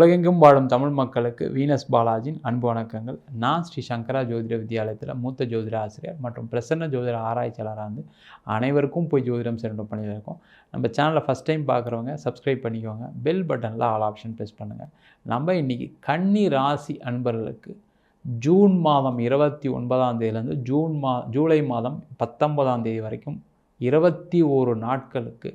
உலகெங்கும் வாழும் தமிழ் மக்களுக்கு வீனஸ் பாலாஜின் அன்பு வணக்கங்கள். நான் ஸ்ரீ சங்கரா ஜோதிட வித்யாலயத்தில் மூத்த ஜோதிட ஆசிரியர் மற்றும் பிரசன்ன ஜோதிட ஆராய்ச்சியாளராக இருந்து அனைவருக்கும் போய் ஜோதிடம் சிறந்த பண்ணியிருக்கோம் நம்ம சேனலை ஃபஸ்ட் டைம் பார்க்குறவங்க சப்ஸ்கிரைப் பண்ணிக்கோங்க. பெல் பட்டனில் ஆல் ஆப்ஷன் ப்ரெஸ் பண்ணுங்கள் நம்ம இன்றைக்கி கன்னி ராசி அன்பர்களுக்கு ஜூன் மாதம் இருபத்தி ஒன்பதாம் தேதியிலேருந்து ஜூன் மா ஜூலை மாதம் பத்தொன்பதாம் தேதி வரைக்கும் இருபத்தி ஓரு நாட்களுக்கு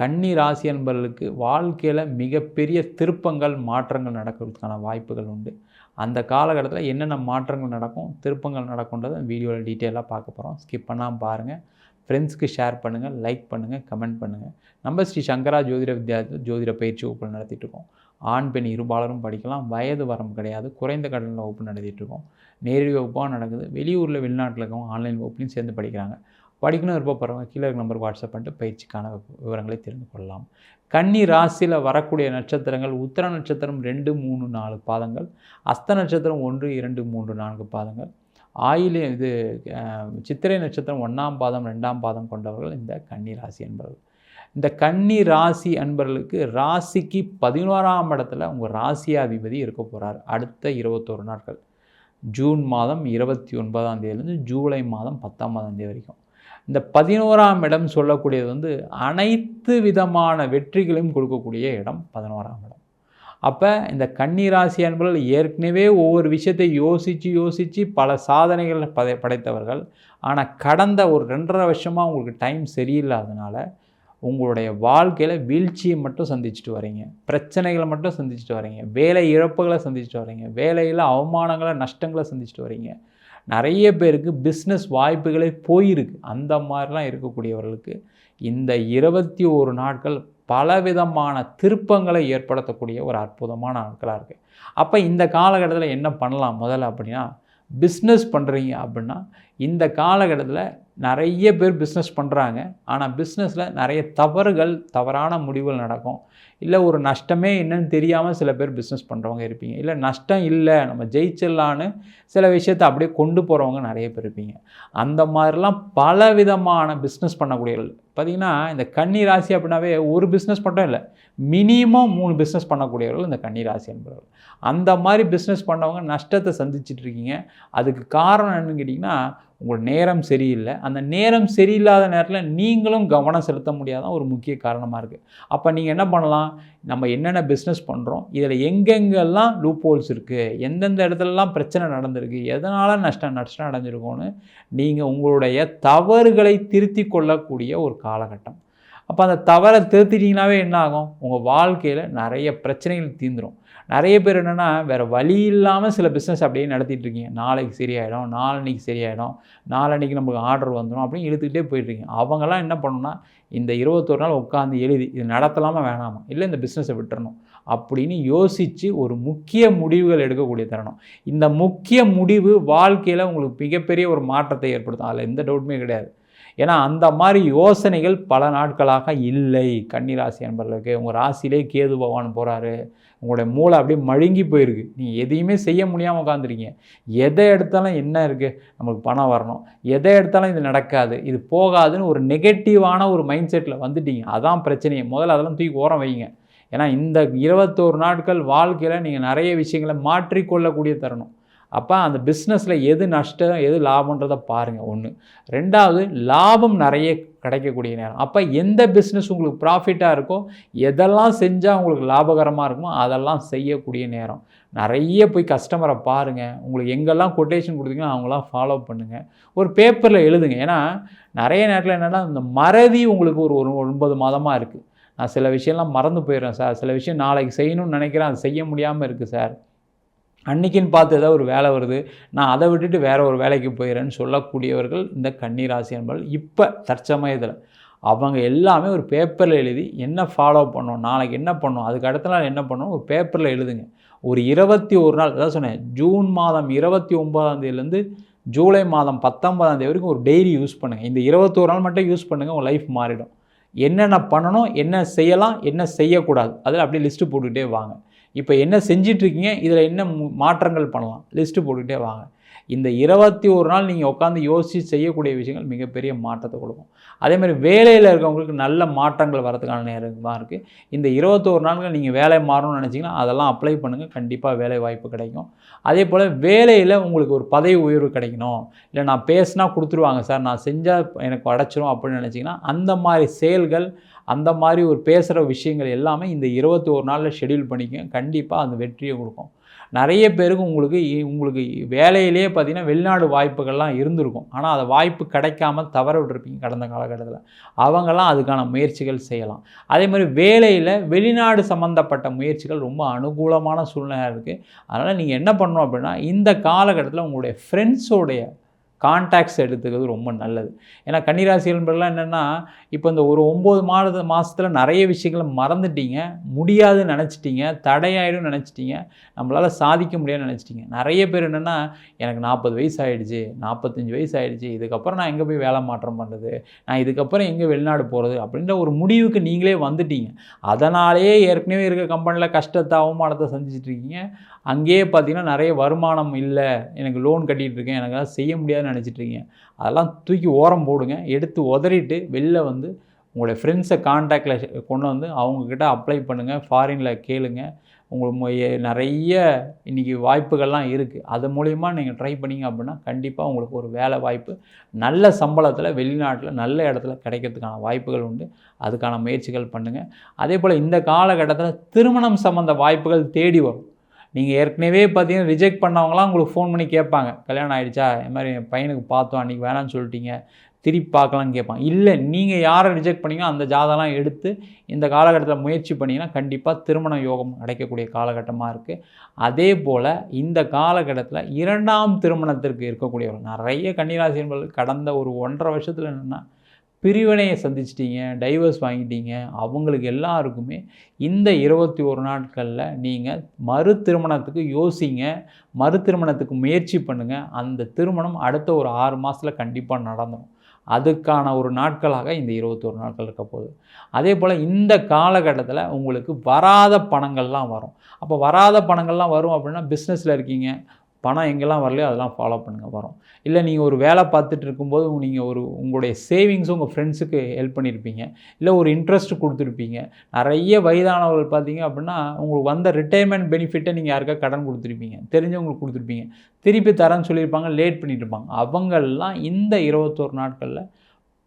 கன்னி ராசி என்பவர்களுக்கு வாழ்க்கையில் மிகப்பெரிய திருப்பங்கள் மாற்றங்கள் நடக்கிறதுக்கான வாய்ப்புகள் உண்டு. அந்த காலகட்டத்தில் என்னென்ன மாற்றங்கள் நடக்கும் திருப்பங்கள் நடக்கும்ன்றதை வீடியோவில் டீட்டெயிலாக பார்க்க போகிறோம் ஸ்கிப் பண்ணாமல் பாருங்கள் ஃப்ரெண்ட்ஸ்க்கு ஷேர் பண்ணுங்கள் லைக் பண்ணுங்கள் கமெண்ட் பண்ணுங்கள் நம்ம ஸ்ரீ சங்கரா ஜோதிட வித்யாலயத்தில் ஜோதிட பயிற்சி வகுப்பு நடத்திட்டுருக்கோம் ஆண் பெண் இருபாலரும் படிக்கலாம் வயது வரம் கிடையாது குறைந்த கடனில் வகுப்பு நடத்திட்டுருக்கோம் நேரடி வகுப்பாக நடக்குது. வெளியூரில் வெளிநாட்டில் இருக்கவங்க ஆன்லைன் வகுப்புலையும் சேர்ந்து படிக்கிறாங்க. படிக்கணும் விருப்பப்படுறவங்க கீழே இருக்க நம்பருக்கு வாட்ஸ்அப் பண்ணிட்டு பயிற்சிக்கான விவரங்களை தெரிந்து கொள்ளலாம். கன்னி ராசியில் வரக்கூடிய நட்சத்திரங்கள் உத்தர நட்சத்திரம் ரெண்டு மூணு நாலு பாதங்கள் அஸ்த நட்சத்திரம் ஒன்று இரண்டு மூன்று நான்கு பாதங்கள். ஆயிலே இது சித்திரை நட்சத்திரம் ஒன்றாம் பாதம் ரெண்டாம் பாதம் கொண்டவர்கள் இந்த கன்னி ராசி என்பவர்கள் இந்த கன்னி ராசி அன்பர்களுக்கு ராசிக்கு பதினோராம் இடத்துல உங்கள் ராசியாதிபதி இருக்க போகிறார் அடுத்த இருபத்தோரு நாட்கள். ஜூன் மாதம் இருபத்தி ஒன்பதாம் தேதியிலேருந்து ஜூலை மாதம் பத்தாம் தேதி வரைக்கும். இந்த பதினோராம் இடம் சொல்லக்கூடியது வந்து அனைத்து விதமான வெற்றிகளையும் கொடுக்கக்கூடிய இடம் பதினோராம் இடம். அப்போ இந்த கன்னிராசி அன்பர்கள் ஏற்கனவே ஒவ்வொரு விஷயத்தை யோசித்து யோசித்து பல சாதனைகள் படை படைத்தவர்கள். ஆனால் கடந்த ஒரு ரெண்டரை வருஷமாக உங்களுக்கு டைம் சரியில்லாதனால உங்களுடைய வாழ்க்கையில் வீழ்ச்சியை மட்டும் சந்திச்சுட்டு வரீங்க. பிரச்சனைகளை மட்டும் சந்திச்சுட்டு வரீங்க. வேலை இழப்புகளை சந்திச்சுட்டு வரீங்க. வேலையில் அவமானங்களை நஷ்டங்களை சந்திச்சுட்டு வரீங்க. நிறைய பேருக்கு பிஸ்னஸ் வாய்ப்புகளே போயிருக்கு. அந்த மாதிரிலாம் இருக்கக்கூடியவர்களுக்கு இந்த இருபத்தி ஒரு நாட்கள் பலவிதமான திருப்பங்களை ஏற்படுத்தக்கூடிய ஒரு அற்புதமான நாட்களாக இருக்குது அப்போ இந்த காலகட்டத்தில் என்ன பண்ணலாம் முதல்ல அப்படின்னா பிஸ்னஸ் பண்ணுறீங்க அப்படின்னா இந்த காலகட்டத்தில் நிறைய பேர் பிஸ்னஸ் பண்ணுறாங்க ஆனால் பிஸ்னஸில் நிறைய தவறுகள் தவறான முடிவுகள் நடக்கும். இல்லை ஒரு நஷ்டமே என்னன்னு தெரியாமல் சில பேர் பிஸ்னஸ் பண்ணுறவங்க இருப்பீங்க. இல்லை நஷ்டம் இல்லை நம்ம ஜெயிச்சிடலான்னு சில விஷயத்தை அப்படியே கொண்டு போகிறவங்க நிறைய பேர் இருப்பீங்க. அந்த மாதிரிலாம் பல விதமான பிஸ்னஸ் பண்ணக்கூடியவர்கள். பார்த்திங்கன்னா இந்த கன்னி ராசி அப்படின்னாவே ஒரு பிஸ்னஸ் மட்டும் இல்லை மினிமம் மூணு பிஸ்னஸ் பண்ணக்கூடியவர்கள் இந்த கன்னி ராசி என்பவர்கள். அந்த மாதிரி பிஸ்னஸ் பண்ணவங்க நஷ்டத்தை சந்திச்சிட்டு இருக்கீங்க. அதுக்கு காரணம் என்னன்னு கேட்டிங்கன்னா உங்கள் நேரம் சரியில்லை. அந்த நேரம் சரியில்லாத நேரத்தில் நீங்களும் கவனம் செலுத்த முடியாத ஒரு முக்கிய காரணமாக இருக்குது அப்போ நீங்கள் என்ன பண்ணலாம்? நம்ம என்னென்ன பிஸ்னஸ் பண்ணுறோம் இதில் எங்கெங்கெல்லாம் லூப் ஹோல்ஸ் இருக்குது எந்தெந்த இடத்துலலாம் பிரச்சனை நடந்திருக்கு? எதனால் நஷ்டம் நஷ்டம் அடைஞ்சிருக்கோன்னு நீங்கள் உங்களுடைய தவறுகளை திருத்தி கொள்ளக்கூடிய ஒரு காலகட்டம். அப்போ அந்த தவறை திருத்திட்டிங்கனாவே என்ன ஆகும் உங்கள் வாழ்க்கையில் நிறைய பிரச்சனைகள் தீர்ந்துடும் நிறைய பேர் என்னென்னா வேறு வழி இல்லாமல் சில பிஸ்னஸ் அப்படியே நடத்திட்டு இருக்கீங்க. நாளைக்கு சரியாயிடும் நாளன்னைக்கு சரியாயிடும் நாளன்னைக்கு நமக்கு ஆர்டர் வந்துடும் அப்படின்னு இழுத்துக்கிட்டே போயிட்டுருக்கீங்க அவங்கெல்லாம் என்ன பண்ணணும்னா இந்த இருபத்தொரு நாள் உட்காந்து எழுதி இது நடத்தலாமா வேணாமா? இல்லை இந்த பிஸ்னஸை விட்டுறணும் அப்படின்னு யோசித்து ஒரு முக்கிய முடிவுகள் எடுக்கக்கூடிய தருணம். இந்த முக்கிய முடிவு வாழ்க்கையில் உங்களுக்கு மிகப்பெரிய ஒரு மாற்றத்தை ஏற்படுத்தும். அதில் எந்த டவுட்டுமே கிடையாது. ஏன்னா அந்த மாதிரி யோசனைகள் பல நாட்களாக இல்லை. கன்னிராசி என்பர்களுக்கு உங்கள் ராசியிலே கேது பகவான் போகிறாரு உங்களுடைய மூளை அப்படியே மழுங்கி போயிருக்கு. நீங்கள் எதையுமே செய்ய முடியாமல் உட்காந்துருக்கீங்க எதை எடுத்தாலும் என்ன இருக்குது நம்மளுக்கு பணம் வரணும். எதை எடுத்தாலும் இது நடக்காது. இது போகாதுன்னு ஒரு நெகட்டிவான ஒரு மைண்ட் செட்டில் வந்துட்டீங்க. அதான் பிரச்சனையை. முதல்ல அதெல்லாம் தூக்கி ஓரம் வைங்க. ஏன்னா இந்த இருபத்தோரு நாட்கள் வாழ்க்கையில் நீங்கள் நிறைய விஷயங்களை மாற்றிக்கொள்ளக்கூடிய தருணம். அப்போ அந்த பிஸ்னஸில் எது நஷ்டம் எது லாபன்றதை பாருங்கள் ஒன்று ரெண்டாவது லாபம் நிறைய கிடைக்கக்கூடிய நேரம். அப்போ எந்த பிஸ்னஸ் உங்களுக்கு ப்ராஃபிட்டாக இருக்கோ எதெல்லாம் செஞ்சால் உங்களுக்கு லாபகரமாக இருக்குமோ அதெல்லாம் செய்யக்கூடிய நேரம். நிறைய போய் கஸ்டமரை பாருங்கள் உங்களுக்கு எங்கெல்லாம் கொட்டேஷன் கொடுத்தீங்களோ அவங்களாம் ஃபாலோ பண்ணுங்கள் ஒரு பேப்பரில் எழுதுங்க. ஏன்னா நிறைய நேரத்தில் என்னென்னா இந்த மறதி உங்களுக்கு ஒரு ஒரு ஒன்பது மாதமாக இருக்குது நான் சில விஷயம்லாம் மறந்து போயிடுறேன் சார். சில விஷயம் நாளைக்கு செய்யணும்னு நினைக்கிறேன். அது செய்ய முடியாமல் இருக்குது சார். அன்னைக்குன்னு பார்த்து ஏதாவது ஒரு வேலை வருது நான் அதை விட்டுட்டு வேற ஒரு வேலைக்கு போயிடுறேன்னு சொல்லக்கூடியவர்கள் இந்த கன்னிராசி என்பவர்கள் இப்போ தற்சமயத்தில். அவங்க எல்லாமே ஒரு பேப்பரில் எழுதி என்ன ஃபாலோ பண்ணணும் நாளைக்கு என்ன பண்ணணும் அதுக்கு அடுத்த நாள் என்ன பண்ணணும் ஒரு பேப்பரில் எழுதுங்க. ஒரு இருபத்தி ஒரு நாள் அதான் சொன்னேன் ஜூன் மாதம் இருபத்தி ஒன்பதாம் தேதியிலேருந்து ஜூலை மாதம் பத்தொன்பதாம் தேதி வரைக்கும் ஒரு டெய்லி யூஸ் பண்ணுங்கள் இந்த இருபத்தோரு நாள் மட்டும் யூஸ் பண்ணுங்கள் உங்கள் லைஃப் மாறிடும். என்னென்ன பண்ணணும் என்ன செய்யலாம் என்ன செய்யக்கூடாது அதில் அப்படியே லிஸ்ட்டு போட்டுக்கிட்டே வாங்க. இப்போ என்ன செஞ்சிட்ருக்கீங்க? இதில் என்ன மு- மாற்றங்கள் பண்ணலாம்? லிஸ்ட்டு போட்டுக்கிட்டே வாங்க. இந்த இருபத்தி ஒரு நாள் நீங்கள் உட்காந்து யோசித்து செய்யக்கூடிய விஷயங்கள் மிகப்பெரிய மாற்றத்தை கொடுக்கும். அதேமாதிரி வேலையில் இருக்கவங்களுக்கு நல்ல மாற்றங்கள் வரதுக்கான நேரமாக இருக்குது இந்த இருபத்தோரு நாட்கள் நீங்கள் வேலை மாறணும்னு நினச்சிங்கன்னா அதெல்லாம் அப்ளை பண்ணுங்கள் கண்டிப்பாக வேலை வாய்ப்பு கிடைக்கும். அதே போல் வேலையில் உங்களுக்கு ஒரு பதவி உயர்வு கிடைக்கணும். இல்லை நான் பேசினா கொடுத்துருவாங்க சார் நான் செஞ்சால் எனக்கு அடைச்சிரும் அப்படின்னு நினச்சிங்கன்னா அந்த மாதிரி செயல்கள் அந்த மாதிரி ஒரு பேசுகிற விஷயங்கள் எல்லாமே இந்த இருபத்தி ஒரு நாளில் ஷெடியூல் பண்ணிக்க கண்டிப்பாக அந்த வெற்றியை கொடுக்கும். நிறைய பேருக்கு உங்களுக்கு உங்களுக்கு வேலையிலேயே பார்த்திங்கன்னா வெளிநாடு வாய்ப்புகள்லாம் இருந்திருக்கும். ஆனால் அதை வாய்ப்பு கிடைக்காம தவற விட்டுருப்பீங்க கடந்த காலகட்டத்தில். அவங்கெல்லாம் அதுக்கான முயற்சிகள் செய்யலாம். அதே மாதிரி வேலையில் வெளிநாடு சம்மந்தப்பட்ட முயற்சிகள் ரொம்ப அனுகூலமான சூழ்நிலையாக இருக்குது அதனால் நீங்கள் என்ன பண்ணணும் அப்படின்னா இந்த காலகட்டத்தில் உங்களுடைய ஃப்ரெண்ட்ஸோடைய கான்டாக்ட்ஸ் எடுத்துக்கிறது ரொம்ப நல்லது. ஏன்னா கன்னிராசி என்பதெல்லாம் என்னென்னா இப்போ இந்த ஒரு ஒம்பது மாத மாதத்தில் நிறைய விஷயங்களை மறந்துட்டீங்க முடியாதுன்னு நினச்சிட்டிங்க தடையாயிடும் நினச்சிட்டிங்க நம்மளால் சாதிக்க முடியாதுன்னு நினச்சிட்டிங்க. நிறைய பேர் என்னென்னா எனக்கு நாற்பது வயசு ஆகிடுச்சு நாற்பத்தஞ்சு வயசு ஆகிடுச்சு இதுக்கப்புறம் நான் எங்கே போய் வேலை மாற்றம் பண்ணுறது நான் இதுக்கப்புறம் எங்கே வெளிநாடு போகிறது அப்படின்ற ஒரு முடிவுக்கு நீங்களே வந்துட்டீங்க. அதனாலேயே ஏற்கனவே இருக்க கம்பெனியில் கஷ்டத்தை அவமானத்தை சந்திச்சிட்ருக்கீங்க அங்கேயே பார்த்தீங்கன்னா நிறைய வருமானம் இல்லை. எனக்கு லோன் கட்டிகிட்டு இருக்கேன். எனக்கு செய்ய முடியாது நினச்சிட்ருக்கீங்க அதெல்லாம் தூக்கி ஓரம் போடுங்க. எடுத்து உதறிட்டு வெளில வந்து உங்களுடைய ஃப்ரெண்ட்ஸை காண்டாக்டில் கொண்டு வந்து அவங்கக்கிட்ட அப்ளை பண்ணுங்கள் ஃபாரினில் கேளுங்க. உங்களுக்கு நிறைய இன்றைக்கி வாய்ப்புகள்லாம் இருக்குது அது மூலிமா நீங்கள் ட்ரை பண்ணிங்க அப்படின்னா கண்டிப்பாக உங்களுக்கு ஒரு வேலை வாய்ப்பு. நல்ல சம்பளத்தில் வெளிநாட்டில் நல்ல இடத்துல கிடைக்கிறதுக்கான வாய்ப்புகள் உண்டு. அதுக்கான முயற்சிகள் பண்ணுங்கள் அதே போல் இந்த காலகட்டத்தில் திருமணம் சம்மந்த வாய்ப்புகள் தேடி வரும். நீங்கள் ஏற்கனவே பார்த்தீங்கன்னா ரிஜெக்ட் பண்ணவங்களாம் உங்களுக்கு ஃபோன் பண்ணி கேட்பாங்க. கல்யாணம் ஆகிடுச்சா இது மாதிரி என் பையனுக்கு பார்த்தோம். அன்றைக்கி வேணான்னு சொல்லிட்டீங்க. திருப்பி பார்க்கலான்னு கேட்பாங்க. இல்லை நீங்கள் யாரை ரிஜெக்ட் பண்ணீங்களோ அந்த ஜாதகம்லாம் எடுத்து இந்த காலகட்டத்தில் முயற்சி பண்ணிங்கன்னா கண்டிப்பாக திருமண யோகம் கிடைக்கக்கூடிய காலகட்டமாக இருக்குது அதே போல் இந்த காலகட்டத்தில் இரண்டாம் திருமணத்திற்கு இருக்கக்கூடியவர்கள் நிறைய கன்னிராசி என்பது கடந்த ஒரு ஒன்றரை வருஷத்தில் என்னென்னா பிரிவினையை சந்திச்சிட்டிங்க டைவர்ஸ் வாங்கிட்டீங்க அவங்களுக்கு எல்லாருக்குமே இந்த இருபத்தி ஒரு நாட்களில் நீங்கள் மறு திருமணத்துக்கு யோசிங்க மறு திருமணத்துக்கு முயற்சி பண்ணுங்கள் அந்த திருமணம் அடுத்த ஒரு ஆறு மாதத்தில் கண்டிப்பாக நடந்துடும் அதுக்கான ஒரு நாட்களாக இந்த இருபத்தொரு நாட்கள் இருக்க போகுது. அதே போல் இந்த காலகட்டத்தில் உங்களுக்கு வராத பணங்கள்லாம் வரும். அப்போ வராத பணங்கள்லாம் வரும் அப்படின்னா பிஸ்னஸில் இருக்கீங்க பணம் எங்கெல்லாம் வரலையோ அதெல்லாம் ஃபாலோ பண்ணுங்கள் வரும். இல்லை நீங்கள் ஒரு வேலை பார்த்துட்டு இருக்கும்போது நீங்கள் ஒரு உங்களுடைய சேவிங்ஸும் உங்கள் ஃப்ரெண்ட்ஸுக்கு ஹெல்ப் பண்ணியிருப்பீங்க. இல்லை ஒரு இன்ட்ரெஸ்ட் கொடுத்துருப்பீங்க. நிறைய வயதானவர்கள் பார்த்தீங்க அப்படின்னா உங்களுக்கு வந்த ரிட்டைர்மெண்ட் பெனிஃபிட்டை நீங்கள் யாருக்கா கடன் கொடுத்துருப்பீங்க. தெரிஞ்சவங்களுக்கு கொடுத்துருப்பீங்க. திருப்பி தரேன்னு சொல்லியிருப்பாங்க லேட் பண்ணிட்டு இருப்பாங்க. அவங்கெல்லாம் இந்த இருபத்தோரு நாட்களில்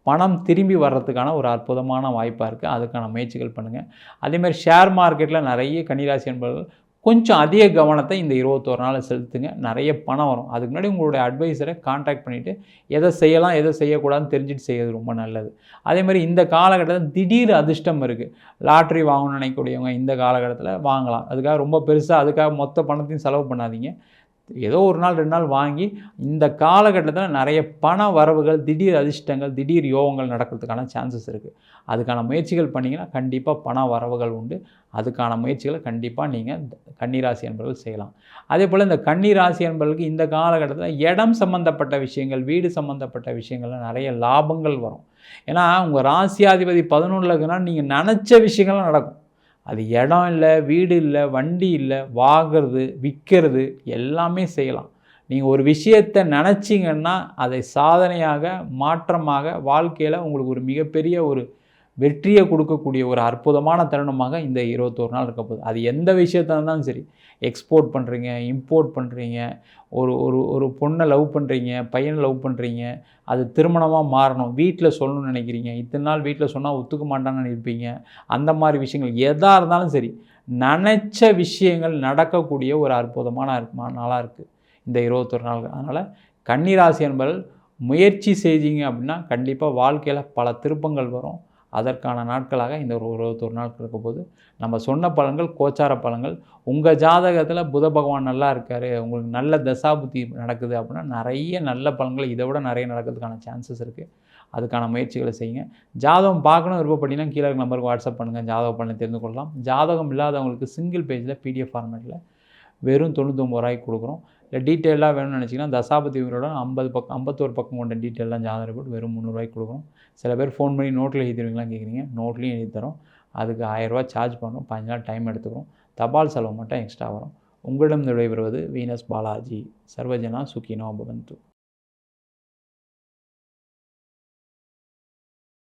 பணம் திரும்பி வர்றதுக்கான ஒரு அற்புதமான வாய்ப்பாக இருக்குது அதுக்கான முயற்சிகள் பண்ணுங்கள் அதேமாதிரி ஷேர் மார்க்கெட்டில் நிறைய கன்னிராசி என்பவர்கள் கொஞ்சம் அதிக கவனத்தை இந்த இருபத்தோரு நாள் செலுத்துங்க. நிறைய பணம் வரும். அதுக்கு முன்னாடி உங்களுடைய அட்வைஸரை காண்டாக்ட் பண்ணிவிட்டு எதை செய்யலாம் எதை செய்யக்கூடாதுன்னு தெரிஞ்சுட்டு செய்யறது ரொம்ப நல்லது. அதே மாதிரி இந்த காலகட்டத்தில் திடீர் அதிர்ஷ்டம் இருக்குது லாட்ரி வாங்கணும்னு நினைக்கக்கூடியவங்க இந்த காலகட்டத்தில் வாங்கலாம். அதுக்காக ரொம்ப பெருசாக அதுக்காக மொத்த பணத்தையும் செலவு பண்ணாதீங்க. ஏதோ ஒரு நாள் ரெண்டு நாள் வாங்கி இந்த காலகட்டத்தில் நிறைய பண வரவுகள் திடீர் அதிர்ஷ்டங்கள் திடீர் யோகங்கள் நடக்கிறதுக்கான சான்சஸ் இருக்குது அதுக்கான முயற்சிகள் பண்ணிங்கன்னா கண்டிப்பாக பண வரவுகள் உண்டு. அதுக்கான முயற்சிகளை கண்டிப்பாக நீங்கள் கன்னிராசி என்பவர்கள் செய்யலாம். அதே போல் இந்த கன்னிராசி என்பவர்களுக்கு இந்த காலகட்டத்தில் இடம் சம்மந்தப்பட்ட விஷயங்கள் வீடு சம்மந்தப்பட்ட விஷயங்கள்லாம் நிறைய லாபங்கள் வரும். ஏன்னா உங்கள் ராசியாதிபதி பதினொன்றில் இருக்குன்னா நீங்கள் நினச்ச விஷயங்கள்லாம் நடக்கும். அது இடம் இல்லை வீடு இல்லை வண்டி இல்லை வாங்கிறது விற்கிறது எல்லாமே செய்யலாம். நீங்கள் ஒரு விஷயத்தை நினச்சிங்கன்னா அதை சாதனையாக மாற்றமாக வாழ்க்கையில் உங்களுக்கு ஒரு மிகப்பெரிய ஒரு வெற்றியை கொடுக்கக்கூடிய ஒரு அற்புதமான தருணமாக இந்த இருபத்தோரு நாள் இருக்க போகுது. அது எந்த விஷயத்தாக இருந்தாலும் சரி எக்ஸ்போர்ட் பண்ணுறீங்க இம்போர்ட் பண்ணுறீங்க ஒரு ஒரு ஒரு பொண்ணை லவ் பண்ணுறீங்க பையனை லவ் பண்ணுறீங்க அது திருமணமாக மாறணும் வீட்டில் சொல்லணும்னு நினைக்கிறீங்க. இத்தனை நாள் வீட்டில் சொன்னால் ஒத்துக்க மாட்டான்னு நினைப்பீங்க. அந்த மாதிரி விஷயங்கள் எதாக இருந்தாலும் சரி நினச்ச விஷயங்கள் நடக்கக்கூடிய ஒரு அற்புதமான நாளாக இருக்குது இந்த இருபத்தொரு நாள் அதனால் கன்னிராசி என்பவர்கள் முயற்சி செய்தீங்க அப்படின்னா கண்டிப்பாக வாழ்க்கையில் பல திருப்பங்கள் வரும். அதற்கான நாட்களாக இந்த ஒரு இருபத்தொரு நாட்கள் இருக்க போது நம்ம சொன்ன பலன்கள் கோச்சார பலன்கள் உங்கள் ஜாதகத்தில் புத பகவான் நல்லா இருக்கார் உங்களுக்கு நல்ல தசாபுத்தி நடக்குது அப்படின்னா நிறைய நல்ல பலன்கள் இதை விட நிறைய நடக்கிறதுக்கான சான்சஸ் இருக்குது அதுக்கான முயற்சிகளை செய்யுங்க. ஜாதகம் பார்க்கணும் விருப்பப்பட்டீங்கன்னா கீழே நம்பருக்கு வாட்ஸ்அப் பண்ணுங்கள் ஜாதக பழனை தெரிந்து கொள்ளலாம். ஜாதகம் இல்லாதவங்களுக்கு சிங்கிள் பேஜில் பிடிஎஃப் ஃபார்மேட்டில் வெறும் தொண்ணூத்தொம்பது ரூபாய்க்கு கொடுக்குறோம். இல்லை டீட்டெயிலாக வேணும்னு நினச்சிங்கன்னா தசாபதி உயிரோட ஐம்பது பக்கம் ஐம்பத்தோரு பக்கம் கொண்ட டீட்டெயிலாம் ஜாதக ரிப்போர்ட் வெறும் முந்நூறுவாய்க்கு கொடுக்குறோம் சில பேர் ஃபோன் பண்ணி நோட்டில் எழுதிடுவீங்களான்னு கேட்குறீங்க நோட்லேயும் எழுதி தரோம். அதுக்கு ஆயிரரூவா சார்ஜ் பண்ணுறோம் பதினஞ்சு நாள் டைம் எடுத்துக்கிறோம். தபால் செலவு மட்டும் எக்ஸ்ட்ரா வரும். உங்களிடம் விடைபெறுவது வீனஸ் பாலாஜி. சர்வஜனா சுக்கினோ பவந்து.